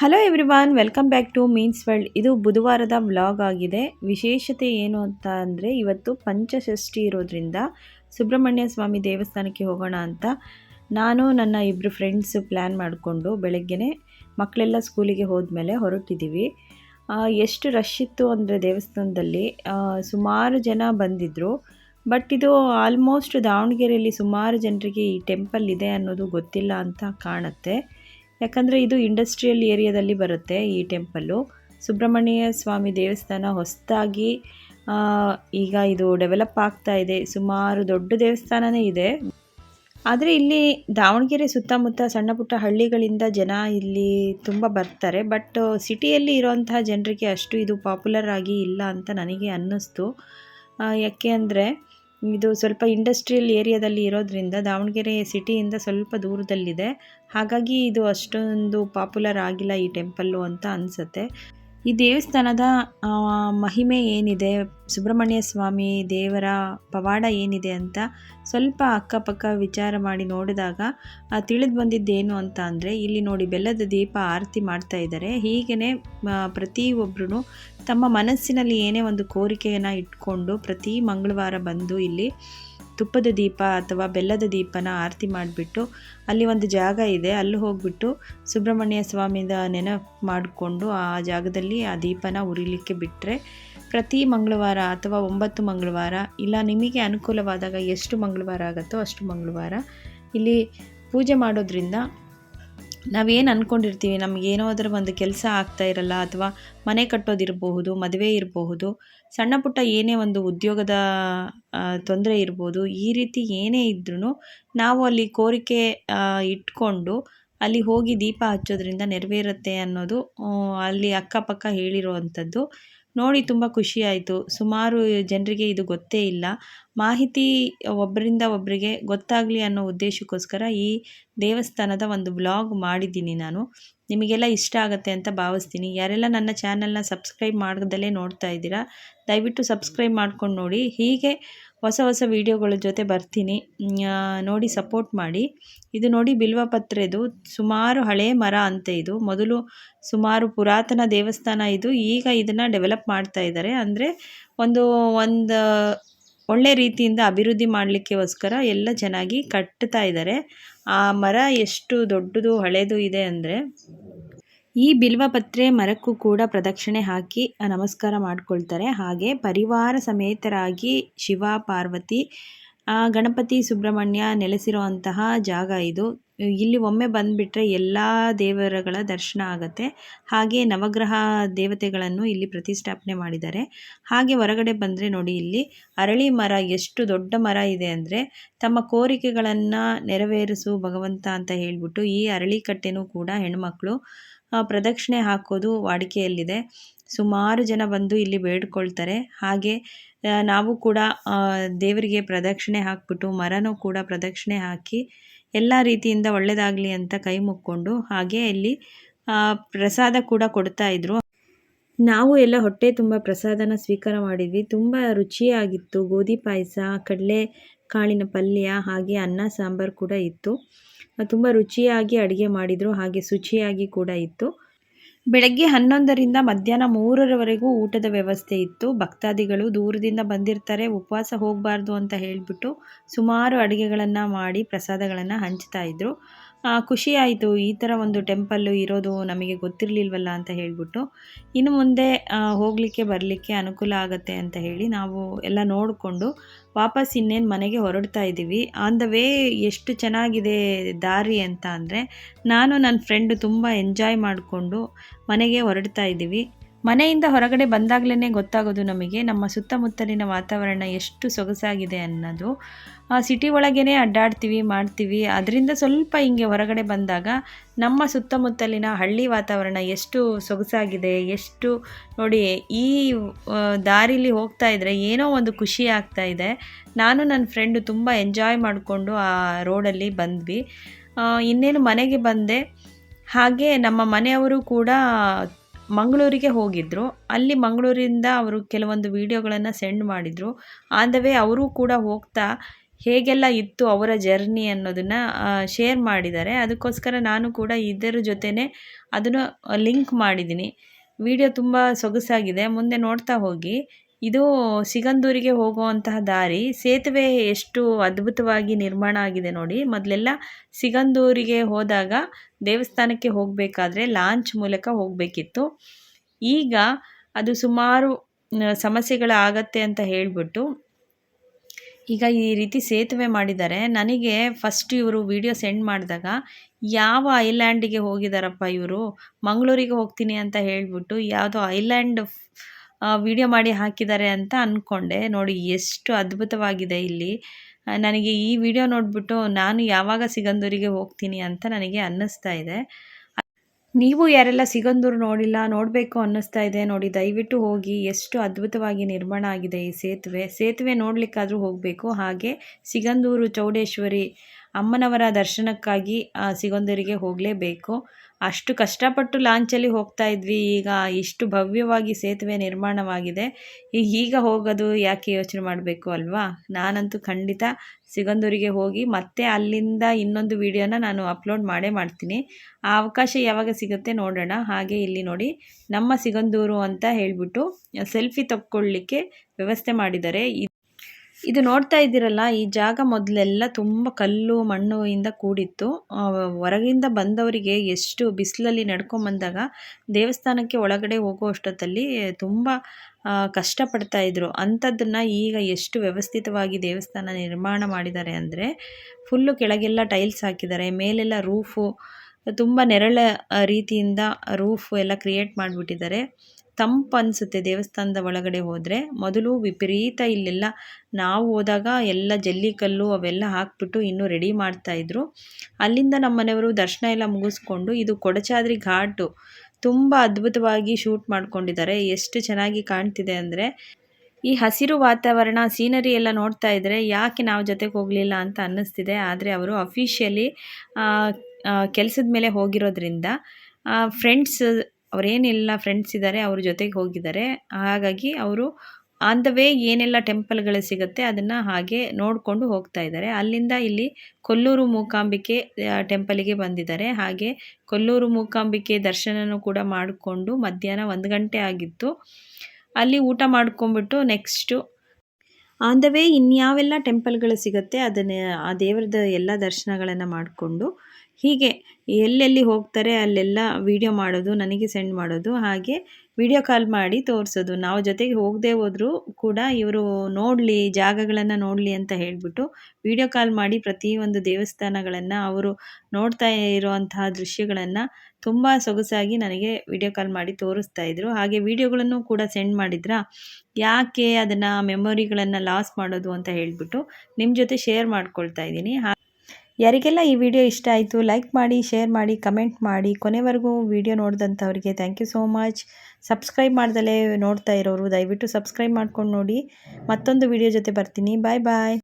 Hello everyone welcome back to means world ಇದು ಬುಧವಾರದ vlog ಆಗಿದೆ. ವಿಶೇಷತೆ ಏನು ಅಂತ ಅಂದರೆ ಇವತ್ತು ಪಂಚಷಷ್ಠಿ ಇರೋದ್ರಿಂದ ಸುಬ್ರಹ್ಮಣ್ಯ ಸ್ವಾಮಿ ದೇವಸ್ಥಾನಕ್ಕೆ ಹೋಗೋಣ ಅಂತ. ನಾನು, ನನ್ನ ಇಬ್ಬರು ಫ್ರೆಂಡ್ಸು ಪ್ಲ್ಯಾನ್ ಮಾಡಿಕೊಂಡು ಬೆಳಗ್ಗೆನೇ ಮಕ್ಕಳೆಲ್ಲ ಸ್ಕೂಲಿಗೆ ಹೋದ್ಮೇಲೆ ಹೊರಟಿದ್ದೀವಿ ಎಷ್ಟು ರಶ್ ಇತ್ತು ಅಂದರೆ ದೇವಸ್ಥಾನದಲ್ಲಿ ಸುಮಾರು ಜನ ಬಂದಿದ್ದರು ಬಟ್ ಇದು ಆಲ್ಮೋಸ್ಟ್ ದಾವಣಗೆರೆಯಲ್ಲಿ ಸುಮಾರು ಜನರಿಗೆ ಈ ಟೆಂಪಲ್ ಇದೆ ಅನ್ನೋದು ಗೊತ್ತಿಲ್ಲ ಅಂತ ಕಾಣುತ್ತೆ. ಯಾಕಂದರೆ ಇದು ಇಂಡಸ್ಟ್ರಿಯಲ್ ಏರಿಯಾದಲ್ಲಿ ಬರುತ್ತೆ ಈ ಟೆಂಪಲ್ಲು. ಸುಬ್ರಹ್ಮಣ್ಯ ಸ್ವಾಮಿ ದೇವಸ್ಥಾನ ಹೊಸದಾಗಿ ಈಗ ಇದು ಡೆವಲಪ್ ಆಗ್ತಾ ಇದೆ. ಸುಮಾರು ದೊಡ್ಡ ದೇವಸ್ಥಾನನೇ ಇದೆ. ಆದರೆ ಇಲ್ಲಿ ದಾವಣಗೆರೆ ಸುತ್ತಮುತ್ತ ಸಣ್ಣ ಪುಟ್ಟ ಹಳ್ಳಿಗಳಿಂದ ಜನ ಇಲ್ಲಿ ತುಂಬ ಬರ್ತಾರೆ. ಬಟ್ ಸಿಟಿಯಲ್ಲಿ ಇರೋಂತಹ ಜನರಿಗೆ ಅಷ್ಟು ಇದು ಪಾಪ್ಯುಲರ್ ಆಗಿ ಇಲ್ಲ ಅಂತ ನನಗೆ ಅನ್ನಿಸ್ತು. ಯಾಕೆ ಅಂದರೆ ಇದು ಸ್ವಲ್ಪ ಇಂಡಸ್ಟ್ರಿಯಲ್ ಏರಿಯಾದಲ್ಲಿ ಇರೋದ್ರಿಂದ ದಾವಣಗೆರೆ ಸಿಟಿಯಿಂದ ಸ್ವಲ್ಪ ದೂರದಲ್ಲಿದೆ. ಹಾಗಾಗಿ ಇದು ಅಷ್ಟೊಂದು ಪಾಪ್ಯುಲರ್ ಆಗಿಲ್ಲ ಈ ಟೆಂಪಲ್ಲು ಅಂತ ಅನಿಸುತ್ತೆ. ಈ ದೇವಸ್ಥಾನದ ಮಹಿಮೆ ಏನಿದೆ? ಸುಬ್ರಹ್ಮಣ್ಯ ಸ್ವಾಮಿ ದೇವರ ಪವಾಡ ಏನಿದೆ ಅಂತ ಸ್ವಲ್ಪ ಅಕ್ಕಪಕ್ಕ ವಿಚಾರ ಮಾಡಿ ನೋಡಿದಾಗ ತಿಳಿದು ಬಂದಿದ್ದೇನು ಅಂತ ಅಂದರೆ, ಇಲ್ಲಿ ನೋಡಿ ಬೆಲ್ಲದ ದೀಪ ಆರತಿ ಮಾಡ್ತಾ ಇದ್ದಾರೆ. ಹೀಗೇ ಪ್ರತಿಯೊಬ್ಬರೂ ತಮ್ಮ ಮನಸ್ಸಿನಲ್ಲಿ ಏನೇ ಒಂದು ಕೋರಿಕೆಯನ್ನು ಇಟ್ಕೊಂಡು ಪ್ರತಿ ಮಂಗಳವಾರ ಬಂದು ಇಲ್ಲಿ ತುಪ್ಪದ ದೀಪ ಅಥವಾ ಬೆಲ್ಲದ ದೀಪನ ಆರತಿ ಮಾಡಿಬಿಟ್ಟು, ಅಲ್ಲಿ ಒಂದು ಜಾಗ ಇದೆ, ಅಲ್ಲಿ ಹೋಗ್ಬಿಟ್ಟು ಸುಬ್ರಹ್ಮಣ್ಯ ಸ್ವಾಮಿದ ನೆನಪು ಮಾಡಿಕೊಂಡು ಆ ಜಾಗದಲ್ಲಿ ಆ ದೀಪನ ಉರಿಲಿಕ್ಕೆ ಬಿಟ್ಟರೆ ಪ್ರತಿ ಮಂಗಳವಾರ ಅಥವಾ ಒಂಬತ್ತು ಮಂಗಳವಾರ, ಇಲ್ಲ ನಿಮಗೆ ಅನುಕೂಲವಾದಾಗ ಎಷ್ಟು ಮಂಗಳವಾರ ಆಗುತ್ತೋ ಅಷ್ಟು ಮಂಗಳವಾರ. ಇಲ್ಲಿ ಪೂಜೆ ಮಾಡೋದ್ರಿಂದ ನಾವೇನು ಅಂದ್ಕೊಂಡಿರ್ತೀವಿ ಅದರ ಒಂದು ಕೆಲಸ ಆಗ್ತಾ ಇರಲ್ಲ ಅಥವಾ ಮನೆ ಕಟ್ಟೋದಿರಬಹುದು, ಮದುವೆ ಇರಬಹುದು, ಸಣ್ಣ ಪುಟ್ಟ ಏನೇ ಒಂದು ಉದ್ಯೋಗದ ತೊಂದರೆ ಇರ್ಬೋದು, ಈ ರೀತಿ ಏನೇ ಇದ್ರೂ ನಾವು ಅಲ್ಲಿ ಕೋರಿಕೆ ಇಟ್ಕೊಂಡು ಅಲ್ಲಿ ಹೋಗಿ ದೀಪ ಹಚ್ಚೋದ್ರಿಂದ ನೆರವೇರುತ್ತೆ ಅನ್ನೋದು ಅಲ್ಲಿ ಅಕ್ಕಪಕ್ಕ ಹೇಳಿರುವಂಥದ್ದು. ನೋಡಿ ತುಂಬ ಖುಷಿಯಾಯಿತು ಸುಮಾರು ಜನರಿಗೆ ಇದು ಗೊತ್ತೇ ಇಲ್ಲ. ಮಾಹಿತಿ ಒಬ್ಬರಿಂದ ಒಬ್ಬರಿಗೆ ಗೊತ್ತಾಗಲಿ ಅನ್ನೋ ಉದ್ದೇಶಕ್ಕೋಸ್ಕರ ಈ ದೇವಸ್ಥಾನದ ಒಂದು ಬ್ಲಾಗ್ ಮಾಡಿದ್ದೀನಿ ನಾನು. ನಿಮಗೆಲ್ಲ ಇಷ್ಟ ಆಗುತ್ತೆ ಅಂತ ಭಾವಿಸ್ತೀನಿ. ಯಾರೆಲ್ಲ ನನ್ನ ಚಾನಲ್ನ ಸಬ್ಸ್ಕ್ರೈಬ್ ಮಾಡ್ದಲೇ ನೋಡ್ತಾ ಇದ್ದೀರಾ, ದಯವಿಟ್ಟು ಸಬ್ಸ್ಕ್ರೈಬ್ ಮಾಡ್ಕೊಂಡು ನೋಡಿ. ಹೀಗೆ ಹೊಸ ಹೊಸ ವೀಡಿಯೋಗಳ ಜೊತೆ ಬರ್ತೀನಿ. ನೋಡಿ ಸಪೋರ್ಟ್ ಮಾಡಿ. ಇದು ನೋಡಿ ಬಿಲ್ವಪತ್ರೆದು ಸುಮಾರು ಹಳೆ ಮರ ಅಂತೆ ಇದು. ಮೊದಲು ಸುಮಾರು ಪುರಾತನ ದೇವಸ್ಥಾನ ಇದು. ಈಗ ಇದನ್ನು ಡೆವಲಪ್ ಮಾಡ್ತಾ ಇದ್ದಾರೆ. ಅಂದರೆ ಒಂದು ಒಂದು ಒಳ್ಳೆ ರೀತಿಯಿಂದ ಅಭಿವೃದ್ಧಿ ಮಾಡಲಿಕ್ಕೋಸ್ಕರ ಎಲ್ಲ ಚೆನ್ನಾಗಿ ಕಟ್ತಾ ಇದ್ದಾರೆ. ಆ ಮರ ಎಷ್ಟು ದೊಡ್ಡದು ಹಳೆಯದು ಇದೆ ಅಂದರೆ ಈ ಬಿಲ್ವಪತ್ರೆ ಮರಕ್ಕೂ ಕೂಡ ಪ್ರದಕ್ಷಿಣೆ ಹಾಕಿ ನಮಸ್ಕಾರ ಮಾಡ್ಕೊಳ್ತಾರೆ. ಹಾಗೆ ಪರಿವಾರ ಸಮೇತರಾಗಿ ಶಿವ, ಪಾರ್ವತಿ ಗಣಪತಿ, ಸುಬ್ರಹ್ಮಣ್ಯ ನೆಲೆಸಿರುವಂತಹ ಜಾಗ ಇದು. ಇಲ್ಲಿ ಒಮ್ಮೆ ಬಂದುಬಿಟ್ರೆ ಎಲ್ಲ ದೇವರುಗಳ ದರ್ಶನ ಆಗುತ್ತೆ. ಹಾಗೆ ನವಗ್ರಹ ದೇವತೆಗಳನ್ನು ಇಲ್ಲಿ ಪ್ರತಿಷ್ಠಾಪನೆ ಮಾಡಿದ್ದಾರೆ. ಹಾಗೆ ಹೊರಗಡೆ ಬಂದರೆ ನೋಡಿ ಇಲ್ಲಿ ಅರಳಿ ಮರ ಎಷ್ಟು ದೊಡ್ಡ ಮರ ಇದೆ ಅಂದರೆ ತಮ್ಮ ಕೋರಿಕೆಗಳನ್ನು ನೆರವೇರಿಸು ಭಗವಂತ ಅಂತ ಹೇಳಿಬಿಟ್ಟು ಈ ಅರಳಿ ಕಟ್ಟೆನೂ ಕೂಡ ಹೆಣ್ಮಕ್ಳು ಪ್ರದಕ್ಷಿಣೆ ಹಾಕೋದು ವಾಡಿಕೆಯಲ್ಲಿದೆ. ಸುಮಾರು ಜನ ಬಂದು ಇಲ್ಲಿ ಬೇಡ್ಕೊಳ್ತಾರೆ. ಹಾಗೆ ನಾವು ಕೂಡ ದೇವರಿಗೆ ಪ್ರದಕ್ಷಿಣೆ ಹಾಕ್ಬಿಟ್ಟು, ಮರನೂ ಕೂಡ ಪ್ರದಕ್ಷಿಣೆ ಹಾಕಿ, ಎಲ್ಲ ರೀತಿಯಿಂದ ಒಳ್ಳೆಯದಾಗಲಿ ಅಂತ ಕೈ ಮುಕ್ಕೊಂಡು, ಹಾಗೆ ಇಲ್ಲಿ ಪ್ರಸಾದ ಕೂಡ ಕೊಡ್ತಾ ಇದ್ರು. ನಾವು ಎಲ್ಲ ಹೊಟ್ಟೆ ತುಂಬ ಪ್ರಸಾದನ ಸ್ವೀಕಾರ ಮಾಡಿದ್ವಿ. ತುಂಬ ರುಚಿಯಾಗಿತ್ತು. ಗೋಧಿ ಪಾಯಸ, ಕಡಲೆ ಕಾಳಿನ ಪಲ್ಯ ಹಾಗೆ ಅನ್ನ ಸಾಂಬಾರು ಕೂಡ ಇತ್ತು. ತುಂಬ ರುಚಿಯಾಗಿ ಅಡುಗೆ ಮಾಡಿದರು ಹಾಗೆ ಶುಚಿಯಾಗಿ ಕೂಡ ಇತ್ತು. ಬೆಳಗ್ಗೆ ಹನ್ನೊಂದರಿಂದ ಮಧ್ಯಾಹ್ನ ಮೂರರವರೆಗೂ ಊಟದ ವ್ಯವಸ್ಥೆ ಇತ್ತು. ಭಕ್ತಾದಿಗಳು ದೂರದಿಂದ ಬಂದಿರ್ತಾರೆ ಉಪವಾಸ ಹೋಗಬಾರ್ದು ಅಂತ ಹೇಳಿಬಿಟ್ಟು ಸುಮಾರು ಅಡುಗೆಗಳನ್ನು ಮಾಡಿ ಪ್ರಸಾದಗಳನ್ನು ಹಂಚ್ತಾ ಇದ್ರು. ಆ, ಖುಷಿ ಆಯಿತು ಈ ಥರ ಒಂದು ಟೆಂಪಲ್ಲು ಇರೋದು ನಮಗೆ ಗೊತ್ತಿರಲಿಲ್ವಲ್ಲ ಅಂತ ಹೇಳಿಬಿಟ್ಟು. ಇನ್ನು ಮುಂದೆ ಹೋಗಲಿಕ್ಕೆ, ಬರಲಿಕ್ಕೆ ಅನುಕೂಲ ಆಗುತ್ತೆ ಅಂತ ಹೇಳಿ ನಾವು ಎಲ್ಲ ನೋಡಿಕೊಂಡು ವಾಪಸ್ ಇನ್ನೇನು ಮನೆಗೆ ಹೊರಡ್ತಾ ಇದ್ದೀವಿ ಆನ್ ದ ವೇ ಎಷ್ಟು ಚೆನ್ನಾಗಿದೆ ದಾರಿ ಅಂತ ಅಂದರೆ, ನಾನು ನನ್ನ ಫ್ರೆಂಡು ತುಂಬ ಎಂಜಾಯ್ ಮಾಡಿಕೊಂಡು ಮನೆಗೆ ಹೊರಡ್ತಾ ಇದ್ದೀವಿ ಮನೆಯಿಂದ ಹೊರಗಡೆ ಬಂದಾಗಲೇ ಗೊತ್ತಾಗೋದು ನಮಗೆ, ನಮ್ಮ ಸುತ್ತಮುತ್ತಲಿನ ವಾತಾವರಣ ಎಷ್ಟು ಸೊಗಸಾಗಿದೆ ಅನ್ನೋದು. ಸಿಟಿ ಒಳಗೇ ಅಡ್ಡಾಡ್ತೀವಿ, ಮಾಡ್ತೀವಿ. ಅದರಿಂದ ಸ್ವಲ್ಪ ಹಿಂಗೆ ಹೊರಗಡೆ ಬಂದಾಗ ನಮ್ಮ ಸುತ್ತಮುತ್ತಲಿನ ಹಳ್ಳಿ ವಾತಾವರಣ ಎಷ್ಟು ಸೊಗಸಾಗಿದೆ, ಎಷ್ಟು ನೋಡಿ ಈ ದಾರಿಲಿ ಹೋಗ್ತಾ ಇದ್ದರೆ ಏನೋ ಒಂದು ಖುಷಿ ಆಗ್ತಾ ಇದೆ. ನಾನು ನನ್ನ ಫ್ರೆಂಡು ತುಂಬ ಎಂಜಾಯ್ ಮಾಡಿಕೊಂಡು ಆ ರೋಡಲ್ಲಿ ಬಂದ್ವಿ. ಇನ್ನೇನು ಮನೆಗೆ ಬಂದೆ. ಹಾಗೆ ನಮ್ಮ ಮನೆಯವರು ಕೂಡ ಮಂಗಳೂರಿಗೆ ಹೋಗಿದ್ದರು ಅಲ್ಲಿ ಮಂಗಳೂರಿಂದ ಅವರು ಕೆಲವೊಂದು ವೀಡಿಯೋಗಳನ್ನು ಸೆಂಡ್ ಮಾಡಿದರು. ಆನ್ ದ ವೇ ಅವರು ಕೂಡ ಹೋಗ್ತಾ ಹೇಗೆಲ್ಲ ಇತ್ತು ಅವರ ಜರ್ನಿ ಅನ್ನೋದನ್ನು ಶೇರ್ ಮಾಡಿದ್ದಾರೆ. ಅದಕ್ಕೋಸ್ಕರ ನಾನು ಕೂಡ ಇದರ ಜೊತೆನೇ ಅದನ್ನು ಲಿಂಕ್ ಮಾಡಿದ್ದೀನಿ. ವಿಡಿಯೋ ತುಂಬ ಸೊಗಸಾಗಿದೆ. ಮುಂದೆ ನೋಡ್ತಾ ಹೋಗಿ. ಇದು ಸಿಗಂದೂರಿಗೆ ಹೋಗುವಂತಹ ದಾರಿ, ಸೇತುವೆ ಎಷ್ಟು ಅದ್ಭುತವಾಗಿ ನಿರ್ಮಾಣ ಆಗಿದೆ ನೋಡಿ. ಮೊದಲೆಲ್ಲ ಸಿಗಂದೂರಿಗೆ ಹೋದಾಗ ದೇವಸ್ಥಾನಕ್ಕೆ ಹೋಗಬೇಕಾದ್ರೆ ಲಾಂಚ್ ಮೂಲಕ ಹೋಗಬೇಕಿತ್ತು. ಈಗ ಅದು ಸುಮಾರು ಸಮಸ್ಯೆಗಳಾಗತ್ತೆ ಅಂತ ಹೇಳಿಬಿಟ್ಟು ಈಗ ಈ ರೀತಿ ಸೇತುವೆ ಮಾಡಿದ್ದಾರೆ. ನನಗೆ ಫಸ್ಟ್ ಇವರು ವಿಡಿಯೋ ಸೆಂಡ್ ಮಾಡಿದಾಗ, ಯಾವ ಐಲ್ಯಾಂಡಿಗೆ ಹೋಗಿದ್ದಾರಪ್ಪ ಇವರು? ಮಂಗಳೂರಿಗೆ ಹೋಗ್ತೀನಿ ಅಂತ ಹೇಳಿಬಿಟ್ಟು, ಯಾವುದೋ ಐಲ್ಯಾಂಡ್ ವಿಡಿಯೋ ಮಾಡಿ ಹಾಕಿದ್ದಾರೆ ಅಂತ ಅಂದ್ಕೊಂಡೆ ನೋಡಿ, ಎಷ್ಟು ಅದ್ಭುತವಾಗಿದೆ ಇಲ್ಲಿ. ನನಗೆ ಈ ವಿಡಿಯೋ ನೋಡಿಬಿಟ್ಟು ನಾನು ಯಾವಾಗ ಸಿಗಂದೂರಿಗೆ ಹೋಗ್ತೀನಿ ಅಂತ ನನಗೆ ಅನ್ನಿಸ್ತಾ ಇದೆ. ನೀವು ಯಾರೆಲ್ಲ ಸಿಗಂದೂರು ನೋಡಿಲ್ಲ, ನೋಡಬೇಕು ಅನ್ನಿಸ್ತಾ ಇದೆ. ನೋಡಿ, ದಯವಿಟ್ಟು ಹೋಗಿ. ಎಷ್ಟು ಅದ್ಭುತವಾಗಿ ನಿರ್ಮಾಣ ಆಗಿದೆ ಈ ಸೇತುವೆ. ಸೇತುವೆ ನೋಡಲಿಕ್ಕಾದರೂ ಹೋಗಬೇಕು. ಹಾಗೆ ಸಿಗಂದೂರು ಚೌಡೇಶ್ವರಿ ಅಮ್ಮನವರ ದರ್ಶನಕ್ಕಾಗಿ ಸಿಗಂದೂರಿಗೆ ಹೋಗಲೇಬೇಕು. ಅಷ್ಟು ಕಷ್ಟಪಟ್ಟು ಲಾಂಚಲ್ಲಿ ಹೋಗ್ತಾ ಇದ್ವಿ. ಈಗ ಇಷ್ಟು ಭವ್ಯವಾಗಿ ಸೇತುವೆ ನಿರ್ಮಾಣವಾಗಿದೆ. ಈಗ ಹೋಗೋದು ಯಾಕೆ ಯೋಚನೆ ಮಾಡಬೇಕು ಅಲ್ವಾ? ನಾನಂತೂ ಖಂಡಿತ ಸಿಗಂದೂರಿಗೆ ಹೋಗಿ ಮತ್ತೆ ಅಲ್ಲಿಂದ ಇನ್ನೊಂದು ವಿಡಿಯೋನ ನಾನು ಅಪ್ಲೋಡ್ ಮಾಡೇ ಮಾಡ್ತೀನಿ. ಆ ಅವಕಾಶ ಯಾವಾಗ ಸಿಗುತ್ತೆ ನೋಡೋಣ. ಹಾಗೆ ಇಲ್ಲಿ ನೋಡಿ, ನಮ್ಮ ಸಿಗಂದೂರು ಅಂತ ಹೇಳಿಬಿಟ್ಟು, ಸೆಲ್ಫಿ ತಕ್ಕೊಳ್ಳಿಕ್ಕೆ ವ್ಯವಸ್ಥೆ ಮಾಡಿದ್ದಾರೆ. ಇದು ನೋಡ್ತಾ ಇದ್ದೀರಲ್ಲ, ಈ ಜಾಗ ಮೊದಲೆಲ್ಲ ತುಂಬ ಕಲ್ಲು ಮಣ್ಣು ಇಂದ ಕೂಡಿತ್ತು ಹೊರಗಿಂದ ಬಂದವರಿಗೆ ಎಷ್ಟು ಬಿಸಿಲಲ್ಲಿ ನಡ್ಕೊಂಬಂದಾಗ ದೇವಸ್ಥಾನಕ್ಕೆ ಒಳಗಡೆ ಹೋಗೋ ಅಷ್ಟೊತ್ತಲ್ಲಿ ತುಂಬ ಕಷ್ಟಪಡ್ತಾ ಇದ್ರು. ಅಂಥದ್ದನ್ನು ಈಗ ಎಷ್ಟು ವ್ಯವಸ್ಥಿತವಾಗಿ ದೇವಸ್ಥಾನ ನಿರ್ಮಾಣ ಮಾಡಿದ್ದಾರೆ ಅಂದರೆ, ಫುಲ್ಲು ಕೆಳಗೆಲ್ಲ ಟೈಲ್ಸ್ ಹಾಕಿದ್ದಾರೆ, ಮೇಲೆಲ್ಲ ರೂಫು, ತುಂಬ ನೆರಳ ರೀತಿಯಿಂದ ರೂಫು ಎಲ್ಲ ಕ್ರಿಯೇಟ್ ಮಾಡಿಬಿಟ್ಟಿದ್ದಾರೆ. ತಂಪು ಅನಿಸುತ್ತೆ ದೇವಸ್ಥಾನದ ಒಳಗಡೆ ಹೋದರೆ. ಮೊದಲು ವಿಪರೀತ ಇಲ್ಲೆಲ್ಲ ನಾವು ಹೋದಾಗ ಎಲ್ಲ ಜಲ್ಲಿಕಲ್ಲು ಅವೆಲ್ಲ ಹಾಕ್ಬಿಟ್ಟು ಇನ್ನೂ ರೆಡಿ ಮಾಡ್ತಾಯಿದ್ರು ಅಲ್ಲಿಂದ ನಮ್ಮ ಮನೆಯವರು ದರ್ಶನ ಎಲ್ಲ ಮುಗಿಸ್ಕೊಂಡು ಇದು ಕೊಡಚಾದ್ರಿ ಘಾಟು. ತುಂಬ ಅದ್ಭುತವಾಗಿ ಶೂಟ್ ಮಾಡ್ಕೊಂಡಿದ್ದಾರೆ. ಎಷ್ಟು ಚೆನ್ನಾಗಿ ಕಾಣ್ತಿದೆ ಅಂದರೆ ಈ ಹಸಿರು ವಾತಾವರಣ, ಸೀನರಿ ಎಲ್ಲ ನೋಡ್ತಾ ಇದ್ದರೆ ಯಾಕೆ ನಾವು ಜೊತೆಗೆ ಹೋಗಲಿಲ್ಲ ಅಂತ ಅನ್ನಿಸ್ತಿದೆ. ಆದರೆ ಅವರು ಅಫಿಷಿಯಲಿ ಕೆಲಸದ ಮೇಲೆ ಹೋಗಿರೋದ್ರಿಂದ ಫ್ರೆಂಡ್ಸ್ ಅವರೇನೆಲ್ಲ ಫ್ರೆಂಡ್ಸ್ ಇದ್ದಾರೆ ಅವ್ರ ಜೊತೆಗೆ ಹೋಗಿದ್ದಾರೆ ಹಾಗಾಗಿ ಅವರು ಆನ್ ದ ವೇ ಏನೆಲ್ಲ ಟೆಂಪಲ್ಗಳು ಸಿಗುತ್ತೆ ಅದನ್ನು ಹಾಗೆ ನೋಡಿಕೊಂಡು ಹೋಗ್ತಾ ಇದ್ದಾರೆ ಅಲ್ಲಿಂದ ಇಲ್ಲಿ ಕೊಲ್ಲೂರು ಮೂಕಾಂಬಿಕೆ ಟೆಂಪಲಿಗೆ ಬಂದಿದ್ದಾರೆ ಹಾಗೆ ಕೊಲ್ಲೂರು ಮೂಕಾಂಬಿಕೆ ದರ್ಶನನೂ ಕೂಡ ಮಾಡಿಕೊಂಡು ಮಧ್ಯಾಹ್ನ ಒಂದು ಗಂಟೆ ಆಗಿತ್ತು. ಅಲ್ಲಿ ಊಟ ಮಾಡ್ಕೊಂಬಿಟ್ಟು ನೆಕ್ಸ್ಟು ಆನ್ ದ ವೇ ಇನ್ಯಾವೆಲ್ಲ ಟೆಂಪಲ್ಗಳು ಸಿಗುತ್ತೆ ಅದನ್ನು, ಆ ದೇವ್ರದ್ದು ಎಲ್ಲ ದರ್ಶನಗಳನ್ನು ಮಾಡಿಕೊಂಡು ಹೀಗೆ ಎಲ್ಲೆಲ್ಲಿ ಹೋಗ್ತಾರೆ ಅಲ್ಲೆಲ್ಲ ವೀಡಿಯೋ ಮಾಡೋದು, ನನಗೆ ಸೆಂಡ್ ಮಾಡೋದು, ಹಾಗೆ ವಿಡಿಯೋ ಕಾಲ್ ಮಾಡಿ ತೋರಿಸೋದು. ನಾವು ಜೊತೆಗೆ ಹೋಗದೆ ಹೋದರೂ ಕೂಡ ಇವರು ನೋಡಲಿ, ಜಾಗಗಳನ್ನು ನೋಡಲಿ ಅಂತ ಹೇಳಿಬಿಟ್ಟು ವಿಡಿಯೋ ಕಾಲ್ ಮಾಡಿ ಪ್ರತಿಯೊಂದು ದೇವಸ್ಥಾನಗಳನ್ನು, ಅವರು ನೋಡ್ತಾ ಇರುವಂತಹ ದೃಶ್ಯಗಳನ್ನು ತುಂಬ ಸೊಗಸಾಗಿ ನನಗೆ ವಿಡಿಯೋ ಕಾಲ್ ಮಾಡಿ ತೋರಿಸ್ತಾ ಇದ್ರು. ಹಾಗೆ ವಿಡಿಯೋಗಳನ್ನು ಕೂಡ ಸೆಂಡ್ ಮಾಡಿದ್ರಾ? ಯಾಕೆ ಅದನ್ನು ಮೆಮೊರಿಗಳನ್ನು ಲಾಸ್ ಮಾಡೋದು ಅಂತ ಹೇಳಿಬಿಟ್ಟು ನಿಮ್ಮ ಜೊತೆ ಶೇರ್ ಮಾಡ್ಕೊಳ್ತಾ ಇದ್ದೀನಿ. ಯಾರಿಗೆಲ್ಲ ಈ ವಿಡಿಯೋ ಇಷ್ಟ ಆಯಿತು ಲೈಕ್ ಮಾಡಿ ಶೇರ್ ಮಾಡಿ ಕಮೆಂಟ್ ಮಾಡಿ, ಕೊನೆವರೆಗೂ video ನೋಡಿದಂಥವ್ರಿಗೆ thank you so much subscribe ಮಾಡ್ದಲೇ ನೋಡ್ತಾ ಇರೋರು, ದಯವಿಟ್ಟು ಸಬ್ಸ್ಕ್ರೈಬ್ ಮಾಡ್ಕೊಂಡು ನೋಡಿ. ಮತ್ತೊಂದು ವಿಡಿಯೋ ಜೊತೆ ಬರ್ತೀನಿ. ಬಾಯ್ ಬಾಯ್